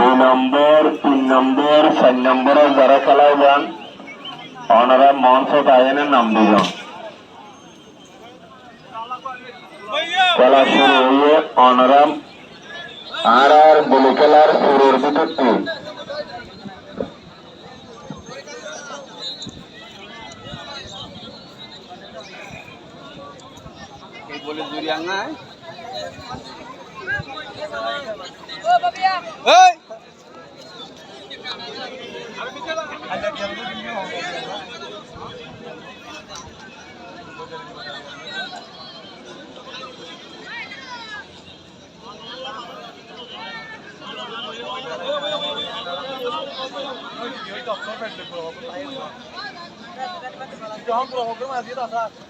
দুই নম্বর তিন নম্বর চার নম্বরে যারা খেলায় যান ওনারা মঞ্চ আইনের নাম দিবেন। খেলা শুরু হয়ে ওনারা আর আর বলে খেলার শুরুর ভিতরটি এই বলে জুরিয়াঙ্গা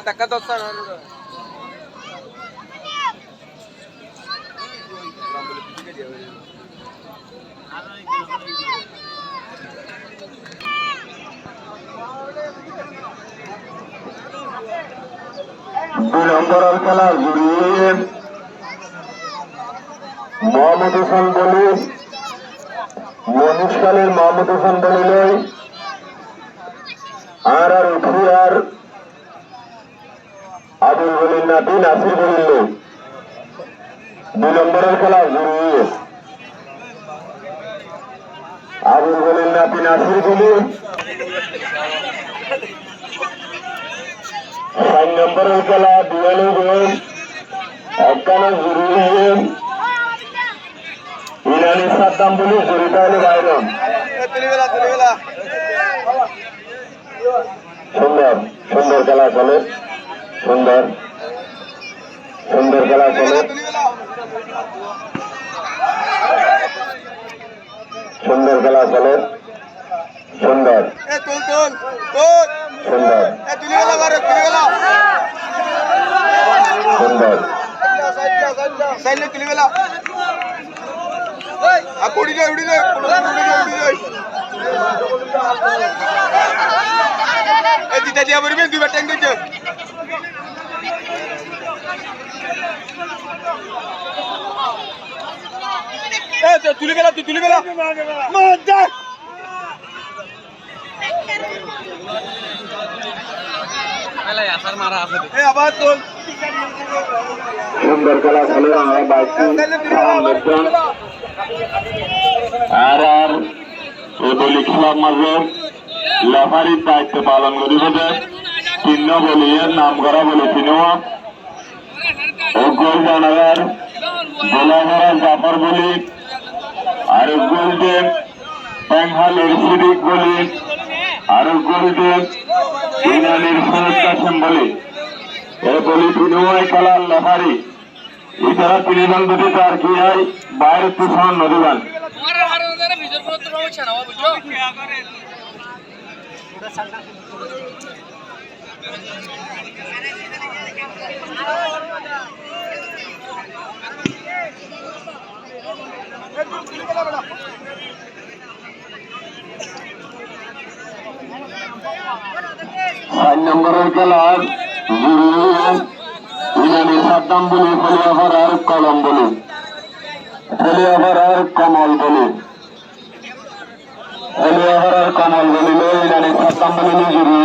తక్కతో వస్తాను দুই নম্বরের খেলা জুড়িয়ে মোহাম্মদ হোসেন বলি। মহিষকালীর মোহাম্মদ হোসেন বলি লই আর আর উঠি আর আবুল বলির নাতি নাসির বলির লই দুই নম্বরের খেলা জুড়িয়ে আবুল বলির নাতি নাসির বলি। চার নম্বরের খেলা দুয়ালে গোল একখানে জরুরি গেম ইরানি সাদ্দাম বলি জড়িত হলে বাইরন। সুন্দর সুন্দর খেলা চলে, সুন্দর সুন্দর খেলা চলে। সুন্দর খেলা সুন্দর। এ তুলিবেলা বারে তুলিবেলা সুন্দর। সাইলে কুড়ি যায় উড়ি যায় উড়ি যায় উড়ি যায় এ দিদা দিয়া বলবেন দুইবার ট্যাঙ্ক দিচ্ছে তুলি গেলা তুই তুলি তোল আর আর এই বলি খেলার মাঝে লেফারির দায়িত্ব পালন করিব যে চিহ্ন বলিয়ের নাম করা বলি জানাগার গোলাঘরা জাফর বলি আর গোল দেন পেংহালের সিরিক বলি আর দেন ইনানির সৈয়দ কাসেম বলি। এ বলি বিনিময় খেলার লেফারি এছাড়া দুটি তার কি হয় বাইরে তুষার নদীবান। চার নম্বরের খেলার ইরানি সাদ্দাম বলি ফলিয়াভার কলম বলি। ফলিয়াভার কমল বলি। ফলিয়াভার কমল বলিল ইনানি সাদ্দাম বলি নিজুরি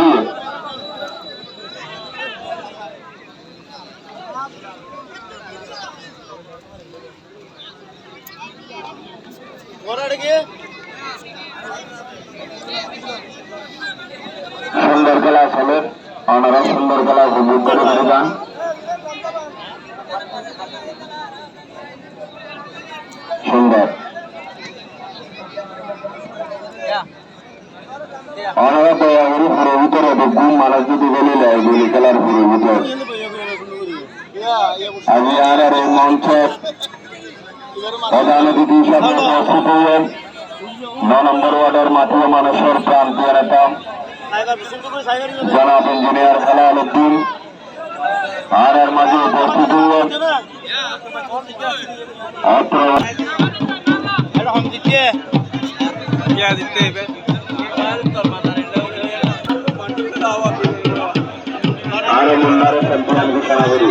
সুন্দর খেলা চলে ওনারা সুন্দর খেলা উপভোগ করে করে যান সুন্দর ওনারা দয়া করে পুরো ভিতরে ঘুম মানুষ যদি বলে দেয় গুলি খেলার পুরো ভিতর আজি আর আর এই মঞ্চে প্রধান অতিথি হিসাবে উপস্থিত হইলেন। ন নম্বর ওয়ার্ডের মাটিয়া মানুষের প্রান্তীয় নেতা, জনাব ইঞ্জিনিয়ার হেলাল উদ্দিন। আর এর মাঝে উপস্থিত হইলেন অত্র আর মুন্নারে সম্পূর্ণ ঘোষণা করি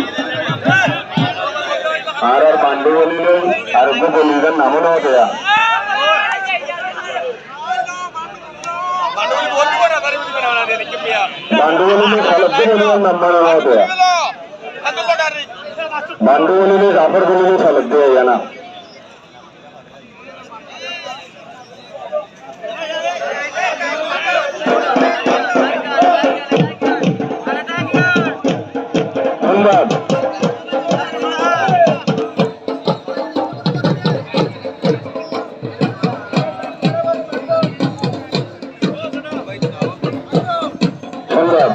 আর আর পাণ্ডু বলিলে আর বলিলেন নামও না দেয়া পাণ্ডু বলিলে সালব্য বলিলেন নাম্বার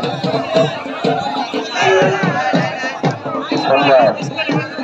না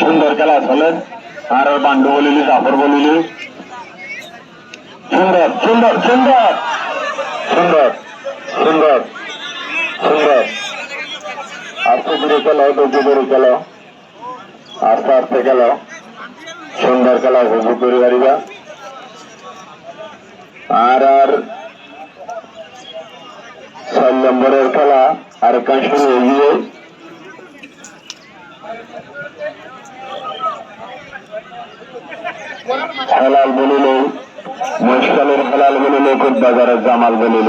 সুন্দর খেলা চলে। আর বান্ডু বলিলি জাফর বলিলি সুন্দর সুন্দর সুন্দর। সুন্দর সুন্দর সুন্দর। আস্তে ধীরে খেলো ধৈর্য ধরে খেলো। আস্তে আস্তে খেলো। সুন্দর খেলা, উপভোগ করে পারিবা আর আর ছয় নম্বরের খেলা, আর কান শুরু হয়ে গিয়ে হেলাল বলিল মুশকালের হেলাল বলিল বাজারের জামাল বলিল।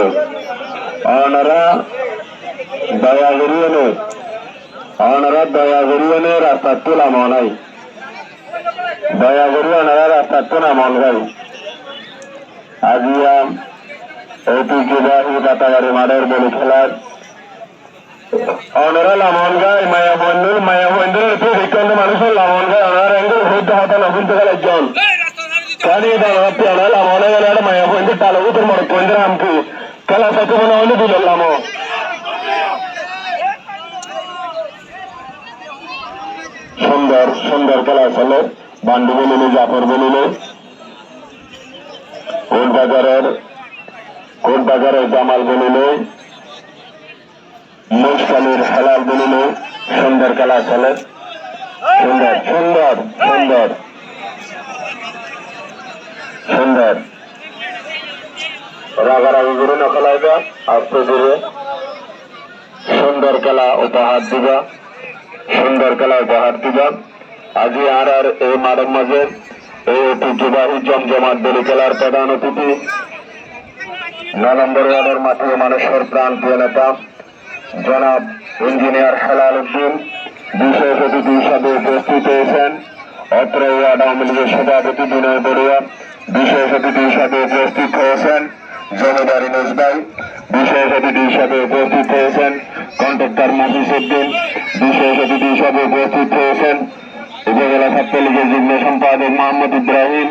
ওনারা দয়া করিয়ে নে ওনারা দয়া করিয়ে নে রাস্তা তোলা মনাই দয়া করি ওনারা রাস্তা তোলা মন গাই আজিয়া ঐতিহ্যবাহী পাতাবাড়ি মাঠের বলি খেলার অনরা লামন গায় মায়া বন্ধুর মায়া বন্ধুর প্রশিক্ষণ মানুষের লামন গায় অনার এঙ্গল হইতে হাতে নকুন থেকে একজন కానీ దాదాపు అమౌన గలాడు మా పోయింది తలగుతు మన పోయింది రామ్కి కళా సత్యమైన వాళ్ళు వీళ్ళము সুন্দর সুন্দর খেলা খেলে বান্ডু বলিলে জাফর বলিলে কোট বাজারের কোট বাজারের জামাল বলিলে মুসকালির হেলাল বলিলে, সুন্দর খেলা খেলে সুন্দর সুন্দর সুন্দর। সুন্দর। রাগারাগি করে নকলাইবা আস্তে ধীরে সুন্দর খেলা উপহার দিবা, সুন্দর খেলা উপহার দিবা। আজি আর আর এই মাঠের মাঝে এই ঐতিহ্যবাহী জমজমাট বলি খেলার প্রধান অতিথি ন নম্বর ওয়ার্ডের মাঠে মানুষের প্রাণ প্রিয় নেতা, জনাব ইঞ্জিনিয়ার হেলাল উদ্দিন বিশেষ অতিথি হিসাবে উপস্থিত হয়েছেন। অত্র ওয়ার্ড আওয়ামী লীগের সভাপতি বিনয় বড়ুয়া বিশেষ অতিথি হিসাবে উপস্থিত হয়েছেন জমিদারি নজবাই বিশেষ অতিথি হিসাবে উপস্থিত হয়েছেন কন্ট্রাক্টর মফিস উদ্দিন বিশেষ অতিথি হিসাবে উপস্থিত হয়েছেন উপজেলা ছাত্রলীগের যুগ্ম সম্পাদক মোহাম্মদ ইব্রাহিম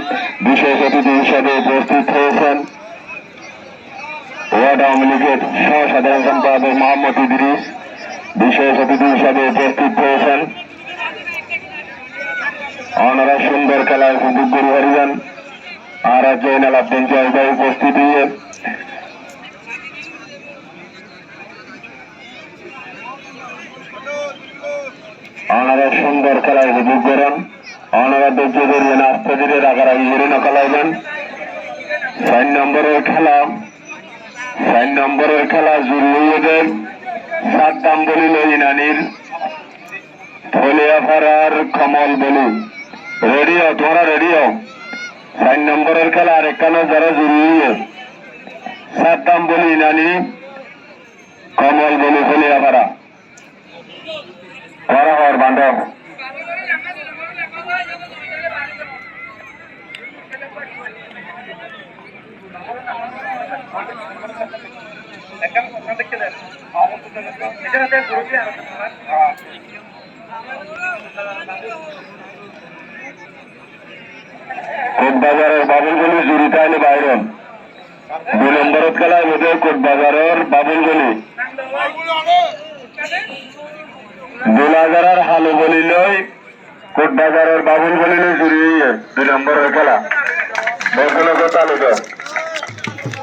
বিশেষ অতিথি হিসাবে উপস্থিত হয়েছেন ওয়ার্ড আওয়ামী লীগের সহ সাধারণ সম্পাদক মোহাম্মদ ইদ্রিস বিশেষ অতিথি হিসাবে উপস্থিত হয়েছেন। ওনারা সুন্দর খেলায় উপভোগ করে হারিয়েছেন। আর জয়নাল আব্দিন জায়গায় উপস্থিত হয়ে ওনারা সুন্দর খেলায় উপভোগ করেন। ওনারা ধৈর্য ধরবেন আস্তে ধীরে রাগারাগি নকলাইবেন চার নম্বরের খেলা চার নম্বরের খেলা জুরুদের সাত দাম বলিল ইনানির ফলিয়াফারার কমল বলু। রেডি হও তোমরা রেডি হও চার নম্বরের খেলা আরেকখানে যারা জরুরি সাত দাম বলি ইনানি কমল বলু ফলিয়াফারা করা হওয়ার বান্ধব কোটবাজারের বাবুলগলি জুড়িতে আইলে বাইরন। দুই নম্বরের খেলায় বোধ কোটবাজারের বাবুলগলি। দুলাগারার হালু বলিলই কোটবাজারের বাবুল বলিলে জুড়িয়ে দুই নম্বরের খেলা। বসনগর তালুকা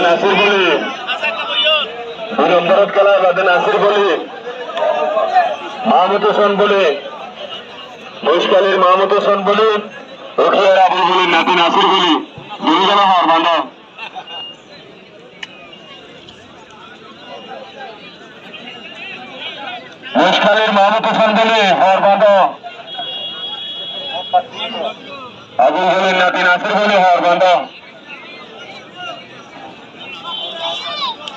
নাসির বলি। দুই নম্বরত খেলা বাদে নাসির বলি। মাহমুদ হোসেন বলি। মুশকালির মাহমুদ হোসেন বলি। রখিয়ার আবুল বলি, নাতি নাসির বলি। খেলা হওয়ার বান্ধব মুশকালির মাহমুদ হোসেন বলি হওয়ার বান্ধব আবুল বলি নাতি নাসির বলি হওয়ার বান্ধব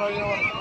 যা